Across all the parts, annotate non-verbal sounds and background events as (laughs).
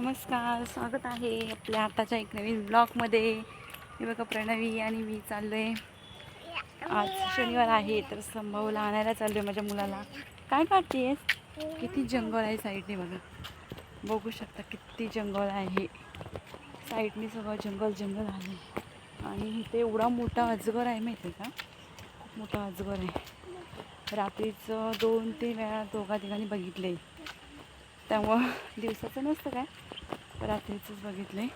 नमस्कार स्वागत आहे आपल्या आताच्या एक नवीन ब्लॉगमध्ये मी बघा प्रणवी आणि मी चाललो आहे आज शनिवार आहे तर संभावला आणायला चाललो आहे माझ्या मुलाला. काय काढतेस किती जंगल आहे साईडने बघा. बघू शकता किती जंगल आहे. साईडने सगळं जंगल जंगल आहे. आणि इथे एवढा मोठा अजगर आहे माहिती आहे का? खूप मोठा अजगर आहे. रात्रीचं दोन तीन वेळा दोघा तिघांनी बघितले त्यामुळं दिवसाचं नसतं काय. रात्रीचंच बघितलं आहे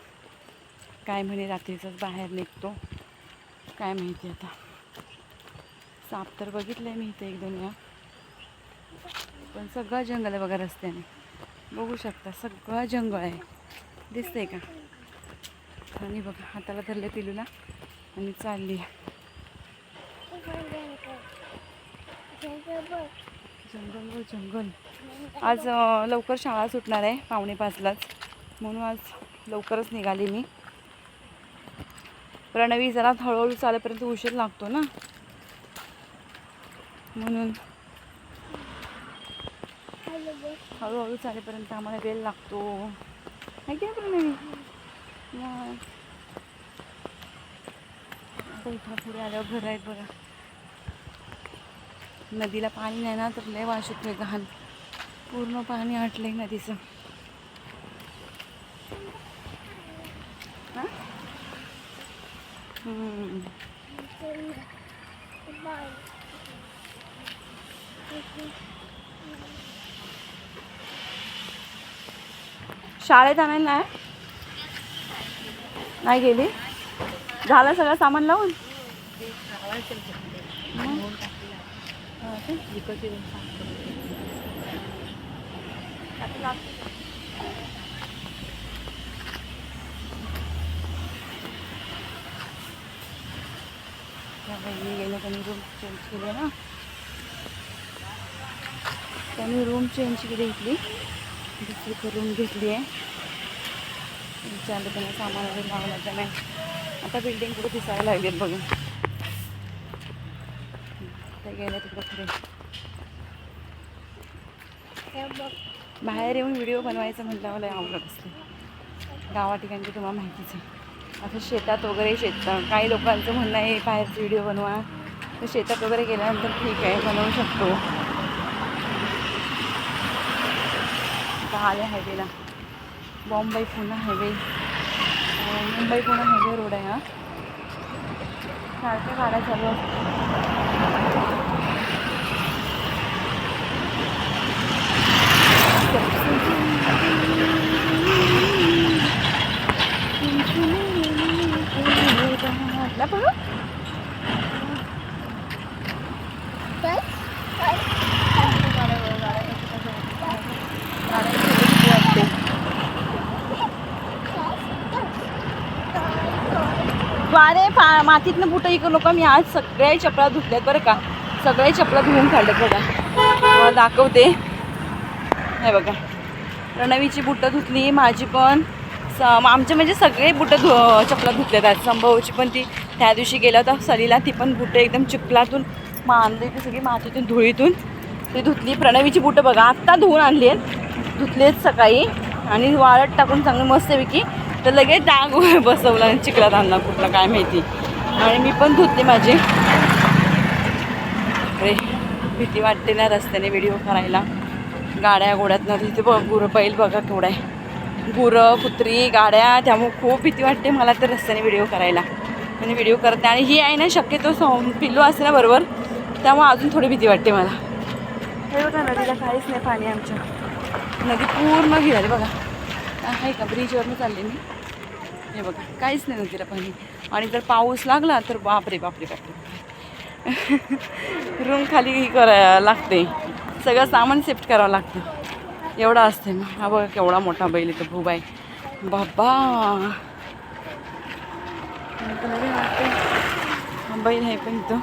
काय म्हणे रात्रीचंच बाहेर निघतो. काय माहिती आता. साप तर बघितलं आहे मी इथे एक दोन वेळा. पण सगळं जंगल आहे बघा रस्त्याने. बघू शकता सगळं जंगल आहे. दिसतंय का? आणि बघा हाताला धरले पिलूला आणि चालली जंगल व जंगल. आज लवकर शाळा सुटणार आहे पावणे पाचलाच. म्हणून आज लवकरच निघाली मी. प्रणवी जरा हळूहळू चालेपर्यंत उशीर लागतो ना. म्हणून हळूहळू चालेपर्यंत आम्हाला वेळ लागतो. माहिती आहे प्रणवी? मग आता इथं पुढे आल्यावर घर आहेत बघा नदीला पाणी नाही ना तर लय वाश येतोय घाण. पूर्ण पाणी आटलंय नदीचं. शाळेत आणायला नाही? नाही गेली? झालं सगळं सामान लावून? हा विकत येऊन बाईने गेलं त्यांनी रूम चेंज केले ना. त्यांनी रूम चेंज केली इथली. दुसरी रूम घेतली आहे. विचारलं त्यांना सामान वगैरे लावलं आता बिल्डिंग कुठे दिसायला लागेल बघून. ते गेले तिकडे पुढे बाहेर येऊन व्हिडिओ बनवायचं म्हटल्यावर मला आवडत असते. गावा ठिकाणची तुम्हाला माहितीच आहे. आता शेतात वगैरे शेत काही लोकांचं म्हणणं आहे बाहेरचे व्हिडिओ बनवा. तर शेतात वगैरे गेल्यानंतर ठीक आहे बनवू शकतो. आले हायवेला. Bombay Pune highway. Mumbai Pune highway road आहे हा. सारख्या गाड्या चालू असतात वारे मातीतनं बुटं इकडं लोक मी आज सगळ्या चपला धुतल्यात बरं का. सगळ्या चपला धुवून काढल्यात बघा. मला दाखवते. हे बघा. प्रणवीची बुटं धुतली माझी पण. स आमचे म्हणजे सगळे बुटं धु चपला धुतल्यात आज. संभवची पण ती त्या दिवशी गेला होता सलीला ती पण बुटं एकदम चिपलातून मानली ती सगळी मातीतून धुळीतून. ती धुतली. प्रणवीची बुटं बघा आत्ता धुवून आणली आहेत धुतलीत सकाळी. आणि वाळत टाकून चांगली मस्तपैकी. तर लगेच डाग (laughs) बसवला आणि चिखलात आणला कुठला काय माहिती. आणि मी पण धुतली माझी. अरे भीती वाटते ना रस्त्याने व्हिडिओ करायला. गाड्या गोड्यातनं तिथे बघ गुरं बैल बघा केवढा आहे. गुरं कुत्री गाड्या त्यामुळे खूप भीती वाटते मला तर रस्त्याने व्हिडिओ करायला. म्हणजे व्हिडिओ करते आणि ही आहे ना शक्यतो सं पिल्लू असते ना बरोबर त्यामुळे अजून थोडी भीती वाटते मला. हे बघा नदीला काहीच नाही पाणी आमच्या. नदी पूर्ण ही बघा. आहे का? ब्रिजवरून चालले मी. हे बघा काहीच नाही नदीला पाणी. आणि जर पाऊस लागला तर बापरे बापरे बापरे. रूम खाली ही करायला लागते. सगळं सामान शिफ्ट करावं लागतं. एवढं असते मग हा बघा केवढा मोठा बैल इथं भूबाई. बाबा. हा बैल आहे पण इथं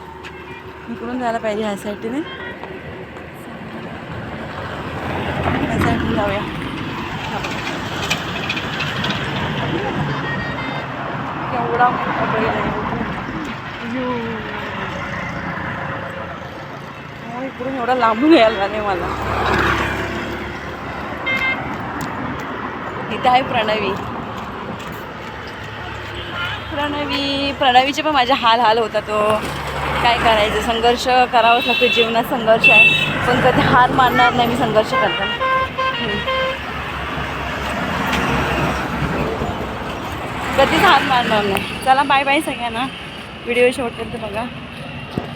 इकडून जायला पाहिजे ह्या साईडने ह्या साईडने जाऊया हा बघा. आहे यो. हा, इकडून एवढा लांबून यायला नाही मला इथे आहे प्रणवी प्रणवी प्रणवीचे पण माझे हाल हाल होता तो. काय करायचं? संघर्ष करावाच लागतो. जीवनात संघर्ष आहे. पण कधी हार मानणार नाही मी संघर्ष करताना. कधीच हात मारणार नाही. चला बाय बाय सगळ्यांना. व्हिडिओ शेवटपर्यंत बघा.